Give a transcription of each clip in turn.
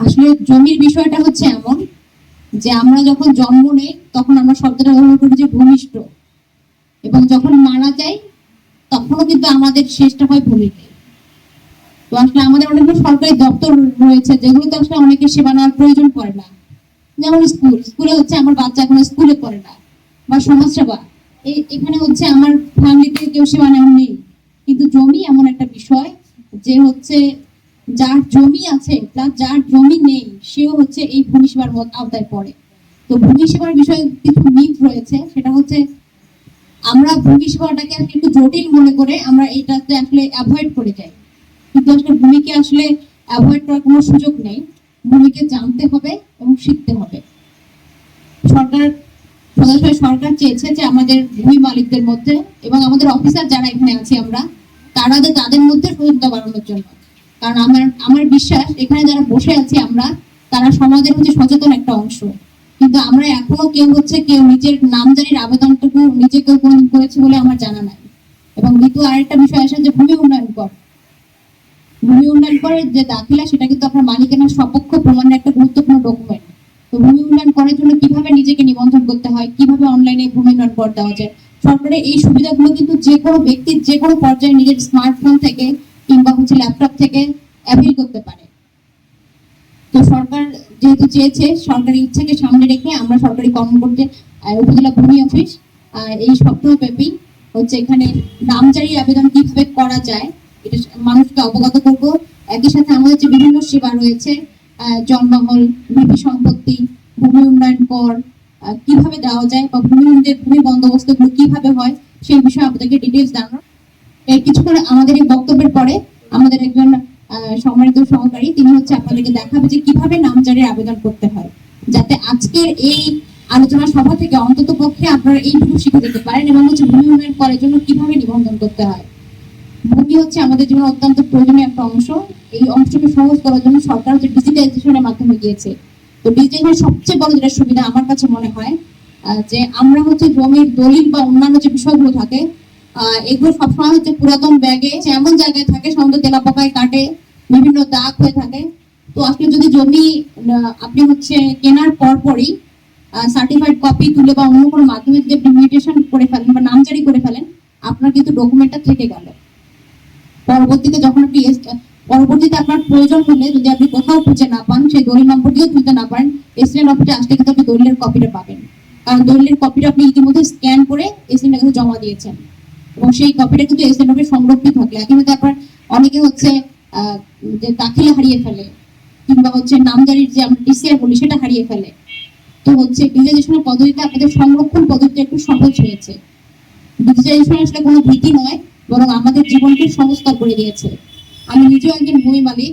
আসলে জমির বিষয়টা হচ্ছে এমন যে আমরা যখন জন্ম নেই, তখন আমরা শব্দটা ব্যবহার করি যে ভূমিষ্ঠ। এবং যখন মারা যাই, তখনও কিন্তু আমাদের শেষটা হয় ভূমিতে। তো আসলে আমাদের অনেকগুলো সরকারি দপ্তর রয়েছে, যেগুলোতে আসলে অনেকে সেবা নেওয়ার প্রয়োজন পড়ে না। যেমন স্কুল, স্কুলে হচ্ছে আমার বাচ্চা এখন স্কুলে পড়ে না, বা সমাজসেবা। এই এখানে হচ্ছে আমার ফ্যামিলিতে কেউ সেবা নেওয়া নেই কিন্তু জমি এমন একটা বিষয় যে হচ্ছে যার জমি আছে প্লাস যার জমি নেই, সেও হচ্ছে এই ভূমি সেবার আওতায় পড়ে। তো ভূমি সেবার বিষয়ে কিছু মিথ রয়েছে, সেটা হচ্ছে আমরা ভূমি সেবাটাকে আসলে একটু জটিল মনে করে আমরা এটাতে আসলে অ্যাভয়েড করে যাই। কিন্তু আসলে ভূমিকে আসলে অ্যাভয়েড করার কোনো সুযোগ নেই। ভূমিকে জানতে হবে এবং শিখতে হবে। সরকার সদস্য সরকার চেয়েছে যে আমাদের ভূমি মালিকদের মধ্যে এবং আমাদের অফিসার যারা এখানে আছি আমরা, তারা তাদের মধ্যে সহিংসতা বাড়ানোর জন্য। কারণ আমার আমার বিশ্বাস, এখানে যারা বসে আছি আমরা, তারা সমাজের হচ্ছে সচেতন একটা অংশ। কিন্তু আমরা এখনও কেউ হচ্ছে কেউ নিজের নামজারির আবেদনটুকু নিজে কেউ করেছে বলে আমার জানা নাই। এবং দ্বিতীয় আরেকটা বিষয় আসে যে ভূমি উন্নয়ন কর। ভূমি উন্নয়ন করে যে দাখিলা, সেটা কিন্তু আপনার মালিকানার সপক্ষ প্রমাণের একটা গুরুত্বপূর্ণ ডকুমেন্ট তো ভূমি উন্নয়ন করার জন্য কীভাবে নিজেকে নিবন্ধন করতে হয়, কীভাবে অনলাইনে ভূমি উন্নয়ন কর দেওয়া যায়? সরকারের এই সুবিধাগুলো কিন্তু যে কোনো ব্যক্তির যে কোনো পর্যায়ে নিজের স্মার্টফোন থেকে কিংবা হচ্ছে ল্যাপটপ থেকে অ্যাভেল করতে পারে। তো সরকার যেহেতু চেয়েছে, সরকারি ইচ্ছাকে সামনে রেখে আমরা সরকারি কর্মকর্তা উপজেলা ভূমি অফিস এই সপ্তাহব্যাপী হচ্ছে এখানে নামজারি আবেদন কীভাবে করা যায়, এটা মানুষকে অবগত করব। একই সাথে আমাদের যে বিভিন্ন সেবা রয়েছে জন্মহল ভূমি সম্পত্তি, ভূমি উন্নয়ন কর কীভাবে দেওয়া যায় বা ভূমি ভূমি বন্দোবস্তগুলো কীভাবে হয়, সেই বিষয়ে আপনাদেরকে ডিটেলস জানানো কিছুক্ষণ আমাদের এই বক্তব্যের পরে আমাদের একজন সম্মানিত সহকারী, তিনি হচ্ছে আপনাদেরকে দেখাবে যে কীভাবে নামজারির আবেদন করতে হয়। যাতে আজকের এই আলোচনা সভা থেকে অন্তত পক্ষে আপনারা এইটুকু শিখে যেতে পারেন এবং হচ্ছে ভূমি উন্নয়ন করার জন্য কীভাবে নিবন্ধন করতে হয়। ভূমি হচ্ছে আমাদের জীবনে অত্যন্ত প্রয়োজনীয় একটা অংশ। এই অংশকে সহজ করার জন্য সরকার হচ্ছে ডিজিটাইজেশনের মাধ্যমে গিয়েছে। তো ডিজিটাইজেশনের সবচেয়ে বড় যেটা সুবিধা আমার কাছে মনে হয় যে আমরা হচ্ছে জমির দলিল বা অন্যান্য যে বিষয়গুলো থাকে এগুলো সবসময় হচ্ছে পুরাতন ব্যাগে এমন জায়গায় থাকে সাধারণত তেলা পোকায় কাটে, বিভিন্ন দাগ হয়ে থাকে। তো আসলে যদি জমি আপনি হচ্ছে কেনার পর পরই সার্টিফাইড কপি তুলে বা অন্য কোনো মাধ্যমে যদি আপনি মিউটেশন করে ফেলেন বা নামজারি করে ফেলেন, আপনার কিন্তু ডকুমেন্টটা থেকে গেল। পরবর্তীতে যখন আপনি পরবর্তীতে আপনার প্রয়োজন হলে যদি আপনি কোথাও খুঁজে না পান, সেই দলিল নম্বরটিও তুলতে না পারেন এসিএন অফিসে আসলে কিন্তু আপনি দলিলের কপিটা পাবেন। কারণ দলিলের কপিটা আপনি ইতিমধ্যে স্ক্যান করে এসিএন কাছে জমা দিয়েছেন। এবং সেই কপিটা কিন্তু এসিএন অফিসে সংরক্ষিত থাকে। একইভাবে আপনার অনেকে হচ্ছে যে দাখিলা হারিয়ে ফেলে, কিংবা হচ্ছে নামজারির যে আমরা ডিসিআর বলি, সেটা হারিয়ে ফেলে। তো হচ্ছে ডিজিটাইজেশনের পদ্ধতিতে আপনাদের সংরক্ষণ পদ্ধতিটা একটু সহজ হয়েছে। ডিজিটাইজেশন আসলে কোনো ভীতি নয়, বরং আমাদের জীবনকে সহজতর করে দিয়েছে। আমি নিজেও একজন ভূমি মালিক।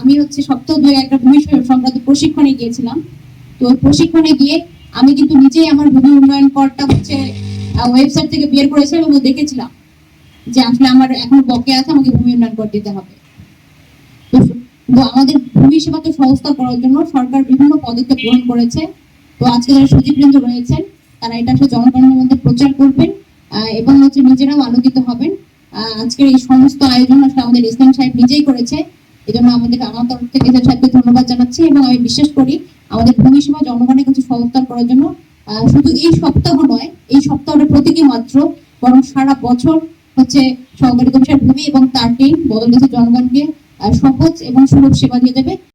আমি হচ্ছে সপ্তাহ দুই একটা ভূমি সংক্রান্ত প্রশিক্ষণে গিয়েছিলাম। তো প্রশিক্ষণে গিয়ে আমি কিন্তু নিজেই আমার ভূমি উন্নয়ন করটা হচ্ছে ওয়েবসাইট থেকে বের করেছিলাম এবং দেখেছিলাম। যে আসলে আমার এখন বকে আছে, আমাকে ভূমি উন্নয়ন কর দিতে হবে। তো আমাদের ভূমি সেবাকে সহজতর করার জন্য সরকার বিভিন্ন পদক্ষেপ গ্রহণ করেছে। তো আজকে যারা সচিববৃন্দ রয়েছেন, তারা এটা আসলে জনগণের মধ্যে প্রচার করবেন এবং হচ্ছে নিজেরাও আলোকিত হবেন। আজকের এই সমস্ত আয়োজন আসলে আমাদের ইসলাম সাহেব নিজেই করেছে। এজন্য আমাদেরকে আমার তরফ থেকে ধন্যবাদ জানাচ্ছি, এবং আমি বিশ্বাস করি আমাদের ভূমি সেবা জনগণের কাছে সহজতর করার জন্য শুধু এই সপ্তাহ নয়, এই সপ্তাহটা প্রতীকী মাত্র, বরং সারা বছর হচ্ছে সহকারী কমিশনার ভূমি এবং তার টিম বদল দেশের জনগণকে সহজ এবং সুলভ সেবা দিয়ে দেবে।